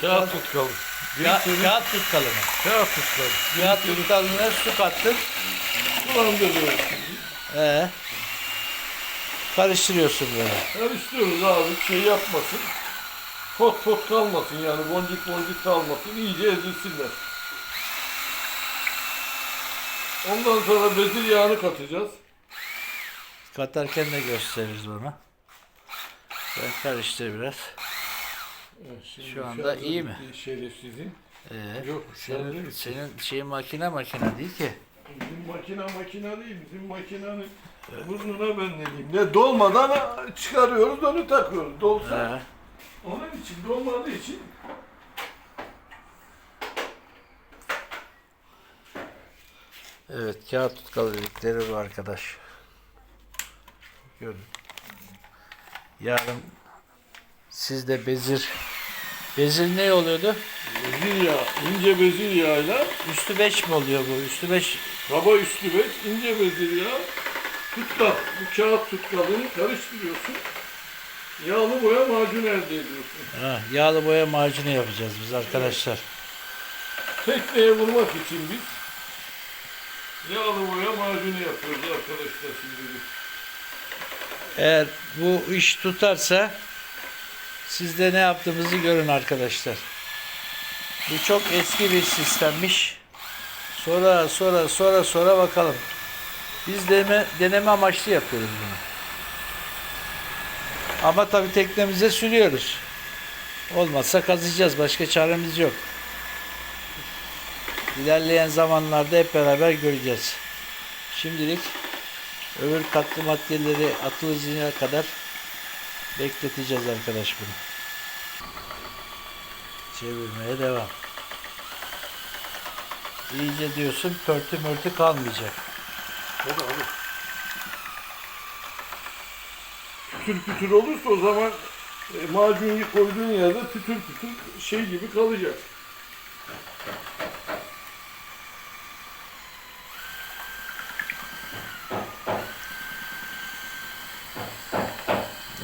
Kağıt tutkalım. Ka- kağıt tutkalı mı? kağıt tutkalım. Kağıt tutkalına su kattık. Sulandırıyoruz. Ee, karıştırıyorsun böyle. Karıştırıyoruz abi şey yapmasın. Pot pot kalmasın yani boncuk boncuk kalmasın. iyice ezilsinler. Ondan sonra bezir yağını katacağız. Katarken de gösteririz onu. Sen karıştır biraz. Evet, şimdi Şu anda iyi mi? Şerefsizin. Ee, Yok, senin, bitti. senin şeyin makine makine değil ki. Bizim makine makine değil. Bizim makinenin burnuna ben ne diyeyim. Ne dolmadan çıkarıyoruz onu takıyoruz. Dolsa Ee, onun için dolmadığı için evet kağıt tutkalı dedikleri bu arkadaş. Görün. Yarın sizde bezir bezir ne oluyordu? bezir yağı, ince bezir yağıyla Üstü 5 mi oluyor bu? Üstü 5 kaba üstü beş, ince bezir yağı, tutkal, bu kağıt tutkalını karıştırıyorsun. Yağlı boya macun elde ediyorsun. Ha, yağlı boya macunu yapacağız biz arkadaşlar. Tekneye vurmak için biz yağlı boya macunu yapıyoruz arkadaşlar şimdi biz. Eğer bu iş tutarsa siz de ne yaptığımızı görün arkadaşlar. Bu çok eski bir sistemmiş. Sonra sonra sonra sonra bakalım. Biz deneme, deneme amaçlı yapıyoruz bunu. Ama tabii teknemize sürüyoruz. Olmazsa kazıyacağız. Başka çaremiz yok. İlerleyen zamanlarda hep beraber göreceğiz. Şimdilik öbür katkı maddeleri atılıncaya kadar bekleteceğiz arkadaş bunu. Çevirmeye devam. İyice diyorsun pörtü mörtü kalmayacak. Hadi abi. Pütür pütür olursa o zaman e, macunu koyduğun yerde pütür pütür şey gibi kalacak.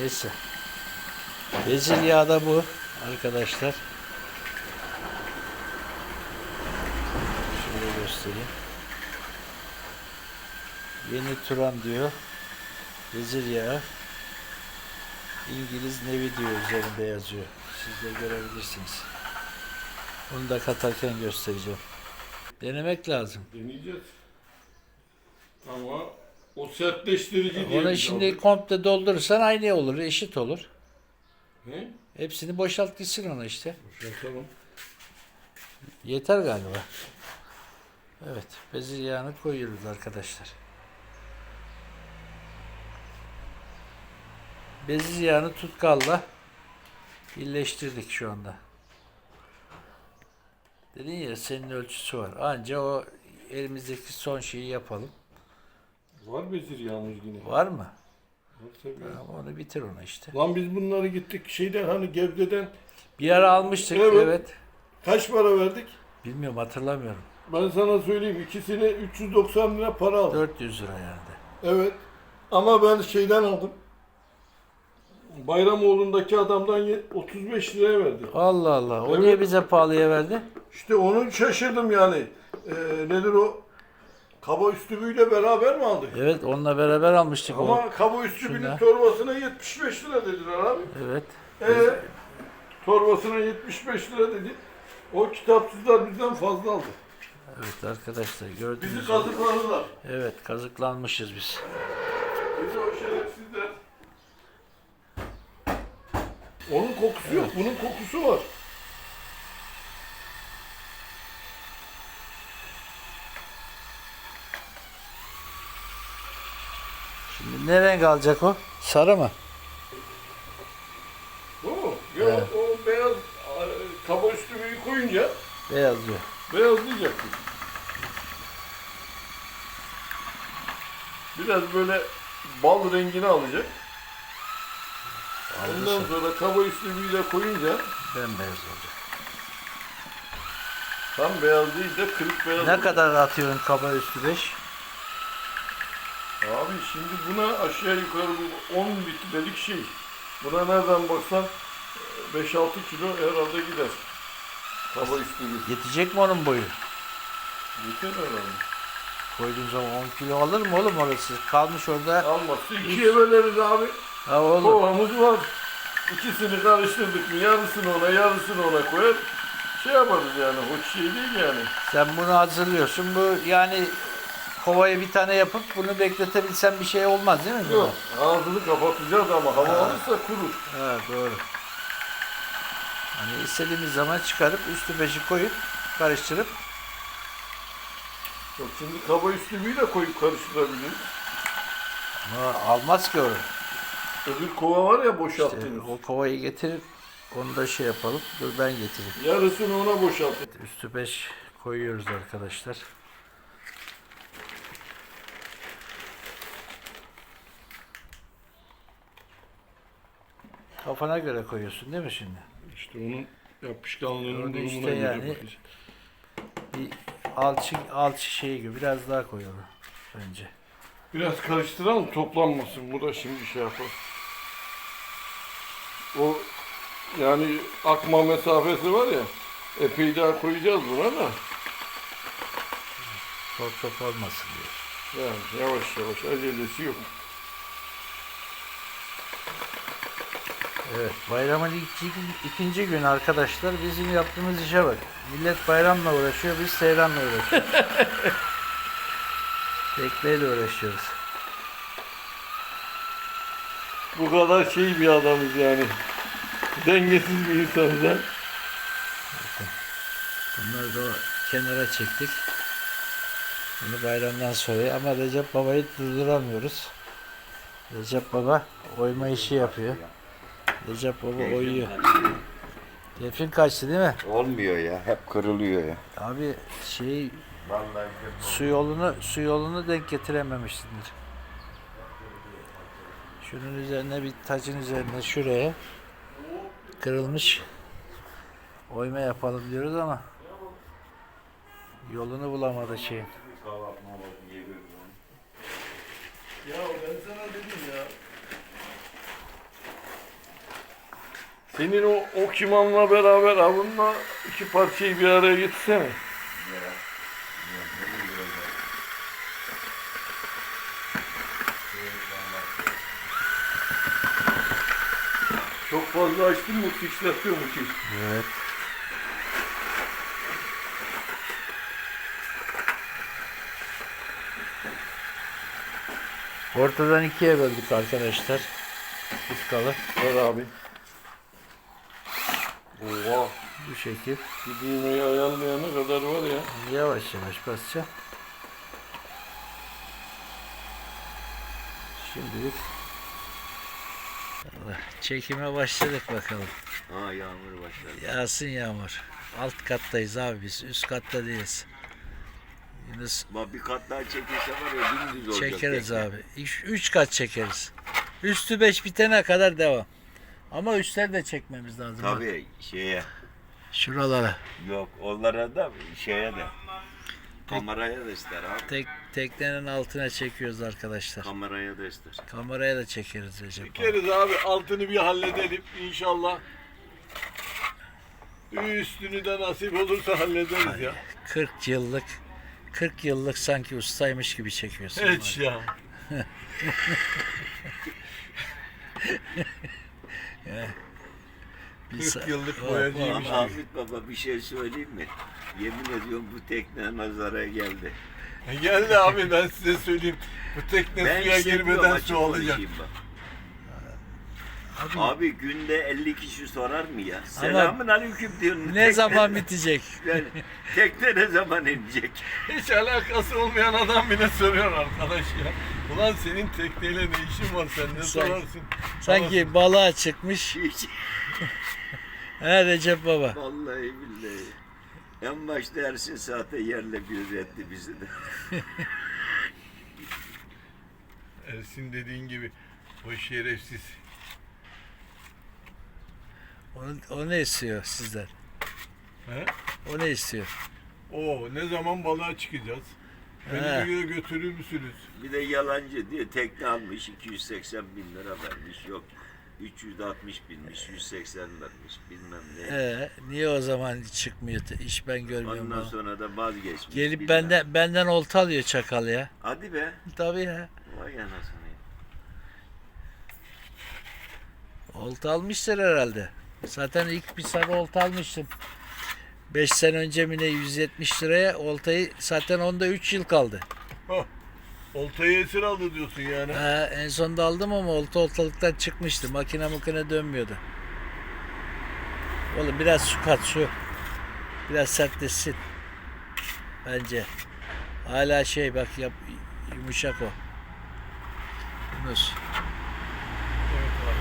Neyse. Bezir yağı da bu arkadaşlar. Şöyle göstereyim. Yeni Turan diyor. Yağı. İngiliz nevi diyor üzerinde yazıyor. Siz de görebilirsiniz. Bunu da katarken göstereceğim. Denemek lazım. Deneyeceğiz. Ama o sertleştirici diye Onu bir şimdi dalga- komple doldurursan aynı olur, eşit olur. Ne? Hepsini boşalt gitsin ona işte. Boşaltalım. Yeter galiba. Evet, bezir yağını koyuyoruz arkadaşlar. Bezir yağını tutkalla birleştirdik şu anda. Dedin ya senin ölçüsü var. Anca o elimizdeki son şeyi yapalım. Var bezir yağımız yine. Var mı? Var tabii. Onu bitir onu işte. Lan biz bunları gittik şeyden hani Gebze'den Bir ara almıştık Evet. evet. kaç para verdik? Bilmiyorum hatırlamıyorum. Ben sana söyleyeyim ikisine 390 lira para aldım. 400 lira yani. Evet. Ama ben şeyden aldım. Bayramoğlu'ndaki adamdan ye- 35 liraya verdi. Allah Allah. O Evet. niye bize pahalıya verdi? İşte onu şaşırdım yani. Ee, nedir o? Kaba üstübüyle beraber mi aldık? Evet onunla beraber almıştık o. Ama kaba üstübünün Şunlar. torbasına 75 lira dediler abi. Evet. Ee, torbasına 75 lira dedi. O kitapsızlar bizden fazla aldı. Evet arkadaşlar gördünüz Bizi mü? kazıkladılar. Evet kazıklanmışız biz. Bizi o şerefsizler. Onun kokusu yok, bunun kokusu var. Şimdi ne renk alacak o? Sarı mı? Bu mu? Yok, Evet. o beyaz e, kaba üstümeyi koyunca Beyaz diyor. beyazlayacak. Biraz böyle bal rengini alacak. Ondan Alırsa sonra kaba üstümeyi koyunca bembeyaz olacak. tam beyaz değil de kırık beyaz. Ne olacak. kadar atıyorsun kaba üstü 5? Abi şimdi buna aşağı yukarı bu 10 litrelik şey. Buna nereden baksan 5-6 kilo herhalde gider. Kaba üstü bir. Yetecek mi onun boyu? Yeter herhalde. Koyduğun zaman 10 kilo alır mı oğlum orası? Kalmış orada. Almazsa ikiye böleriz abi. Ha oğlum. Kovamız var. İkisini karıştırdık mı yarısını ona yarısını ona koyar. Şey yaparız yani hoş şey değil yani. Sen bunu hazırlıyorsun. Bu yani kovaya bir tane yapıp bunu bekletebilsen bir şey olmaz değil mi? Yok ağzını kapatacağız ama hava alırsa kurur. Ha doğru. Hani istediğimiz zaman çıkarıp üstü beşi koyup karıştırıp Yok şimdi kaba üstümüyü de koyup karıştırabiliriz. ama almaz ki onu. Öbür kova var ya İşte boşalttığımız. o kovayı getirip onu da şey yapalım. Dur ben getireyim. Yarısını ona boşalttık. Üstü beş koyuyoruz arkadaşlar. Kafana göre koyuyorsun değil mi şimdi? İşte onun yapışkanlığının Orada durumuna işte göre yani- bakacağız. Bir alçı, alçı şeyi gibi biraz daha koyalım bence. Biraz karıştıralım toplanmasın. Bu da şimdi şey yapar. O yani akma mesafesi var ya epey daha koyacağız buna da. Top top olmasın diye. Yani yavaş yavaş acelesi yok. Evet, bayramın ikinci, ikinci gün arkadaşlar bizim yaptığımız işe bak. Millet bayramla uğraşıyor, biz seyranla uğraşıyoruz. Tekneyle uğraşıyoruz. Bu kadar şey bir adamız yani. Dengesiz bir insanız ha. Bunları da kenara çektik. Bunu bayramdan sonra ama Recep Baba'yı durduramıyoruz. Recep Baba oyma işi yapıyor. Recep Baba oyuyor. Defin kaçtı değil mi? Olmuyor ya. Hep kırılıyor ya. Abi şey Vallahi su yolunu su yolunu denk getirememişsindir. Şunun üzerine bir tacın üzerine şuraya kırılmış oyma yapalım diyoruz ama yolunu bulamadı şeyin. Ya ben sana dedim ya. Senin o okimanla beraber avunla iki parçayı bir araya getirsene. Çok fazla açtın mı fişletiyor mu ki? Evet. Ortadan ikiye böldük arkadaşlar. Iskalı. Ver abi. Oha. Bu şekil. Bir düğmeyi ayarlayana kadar var ya. Yavaş yavaş basacağım. Şimdilik çekime başladık bakalım. Ha yağmur başladı. Yağsın yağmur. Alt kattayız abi biz. Üst katta değiliz. Yunus Bak bir kat daha çekilse var ya dümdüz olacak. çekeriz tekne. abi. Üç, üç kat çekeriz. Üstü beş bitene kadar devam. Ama üstleri de çekmemiz lazım. Tabii şeye. Şuralara. Yok onlara da şeye de. Kameraya da ister abi. Tek, teknenin altına çekiyoruz arkadaşlar. Kameraya da ister. Kameraya da çekeriz Recep abi. Çekeriz abi altını bir halledelim inşallah. Üstünü de nasip olursa hallederiz ya. 40 yıllık 40 yıllık sanki ustaymış gibi çekiyorsun. Evet ya. Bir 40 sa- yıllık Bak, boyacıymış. Ama Ahmet Baba bir şey söyleyeyim mi? Yemin ediyorum bu tekne nazara geldi. Geldi abi ben size söyleyeyim. Bu tekne Ben suya girmeden su bak. Abi, Abi günde 50 kişi sorar mı ya? Selamın aleyküm diyorsun. ne Tekne- zaman bitecek? Yani tekne ne zaman inecek? Hiç alakası olmayan adam bile soruyor arkadaş ya. Ulan senin tekneyle ne işin var sen ne Sen- sorarsın? Sanki balığa çıkmış. Hiç. He Recep Baba. Vallahi billahi. En başta Ersin Saate yerle bir etti bizi de. Ersin dediğin gibi o şerefsiz. O, o ne istiyor sizden? He? O ne istiyor? O ne zaman balığa çıkacağız? Beni He. diyor götürür müsünüz? Bir de yalancı diye tekne almış 280 bin lira vermiş yok. 360 binmiş, 180 vermiş bilmem ne. Ee, niye o zaman çıkmıyor? İş ben görmüyorum. Ondan bunu. sonra da vazgeçmiş. Gelip bilmem. benden benden olta alıyor çakal ya. Hadi be. Tabii ya. Vay anasını. Olta almıştır herhalde. Zaten ilk bir sarı olta almıştım. 5 sene önce mi ne 170 liraya oltayı zaten onda 3 yıl kaldı. Oltayı esir aldı diyorsun yani. Ha, en sonunda aldım ama olta ortalıktan çıkmıştı. Makine makine dönmüyordu. Oğlum biraz su kat su. Biraz sertleşsin. Bence. Hala şey bak yap, yumuşak o. Yunus. Evet abi.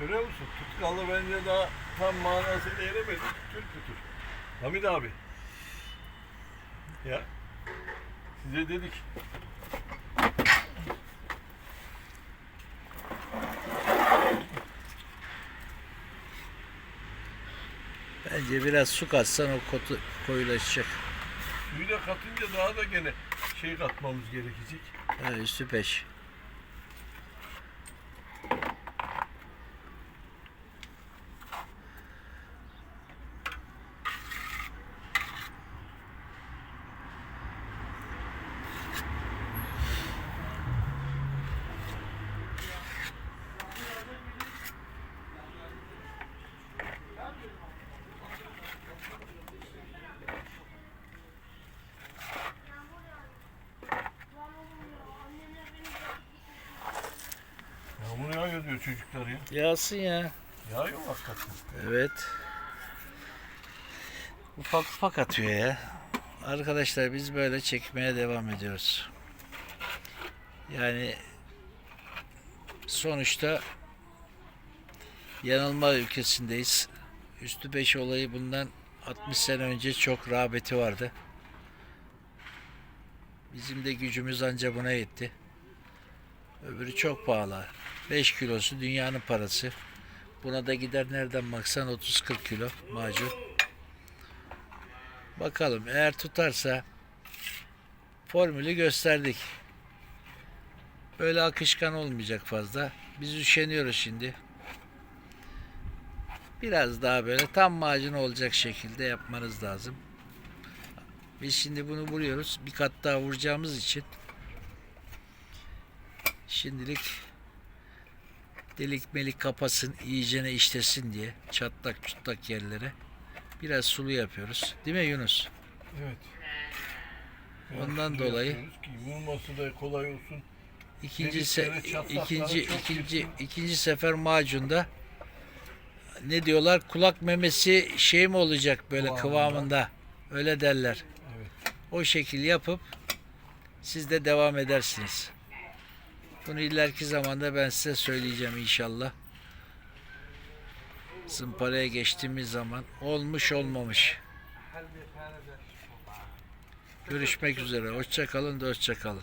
Görüyor musun? Tutkallı bence daha tam manasıyla eremedi. Pütür pütür. Hamid abi. Ya. Size dedik. Bence biraz su katsan o kotu koyulaşacak. Suyu da katınca daha da gene şey katmamız gerekecek. Ha, üstü peş. Yağmur yağıyor diyor çocuklar ya. Yağsın ya. Yağıyor hakikaten. Evet. Ufak ufak atıyor ya. Arkadaşlar biz böyle çekmeye devam ediyoruz. Yani sonuçta yanılma ülkesindeyiz. Üstü 5 olayı bundan 60 sene önce çok rağbeti vardı. Bizim de gücümüz anca buna yetti. Öbürü çok pahalı. 5 kilosu dünyanın parası. Buna da gider nereden baksan 30-40 kilo macun. Bakalım eğer tutarsa formülü gösterdik. Böyle akışkan olmayacak fazla. Biz üşeniyoruz şimdi. Biraz daha böyle tam macun olacak şekilde yapmanız lazım. Biz şimdi bunu vuruyoruz. Bir kat daha vuracağımız için şimdilik delik melik kapasın, iyicene işlesin diye çatlak çutlak yerlere biraz sulu yapıyoruz. Değil mi Yunus? Evet. Ondan Biraz dolayı- yapıyoruz Ki vurması da kolay olsun. İkinci se- ikinci ikinci girsin. ikinci sefer macunda ne diyorlar? Kulak memesi şey mi olacak böyle Kıvamında. kıvamında? Öyle derler. Evet. O şekil yapıp siz de devam edersiniz. Bunu ileriki zamanda ben size söyleyeceğim inşallah. Zımparaya geçtiğimiz zaman olmuş olmamış. Görüşmek üzere. Hoşça kalın, dostça kalın.